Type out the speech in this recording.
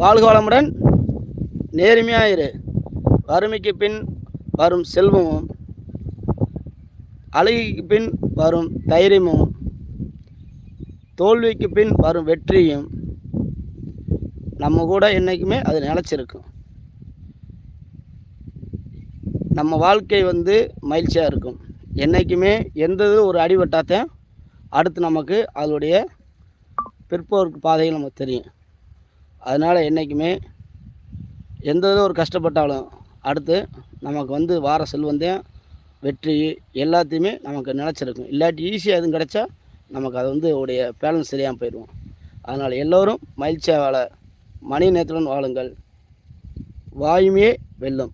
வாழ்க வளமுடன் நேர்மையாக இரு வறுமைக்கு பின் வரும் செல்வமும் அழகிக்கு பின் வரும் தைரியமும் தோல்விக்கு பின் வரும் வெற்றியும் நம்ம கூட என்றைக்குமே அது நிலச்சிருக்கும். நம்ம வாழ்க்கை வந்து மகிழ்ச்சியாக இருக்கும். என்றைக்குமே எந்த ஒரு அடிபட்டாத்தையும் அடுத்து நமக்கு அதோடைய பிற்போருக்கு பாதைகள் நமக்கு தெரியும். அதனால் என்றைக்குமே எந்த இது ஒரு கஷ்டப்பட்டாலும் அடுத்து நமக்கு வந்து வார செல்வந்தே வெற்றி எல்லாத்தையுமே நமக்கு நினச்சிருக்கும் இல்லாட்டி ஈஸியாக எதுவும் கிடச்சா நமக்கு அது வந்து உடைய பேலன்ஸ் சரியாக போயிடுவோம். அதனால் எல்லோரும் மகிழ்ச்சியாக வாழ மணி நேரத்துடன் வாழுங்கள். வாயுமே வெல்லும்.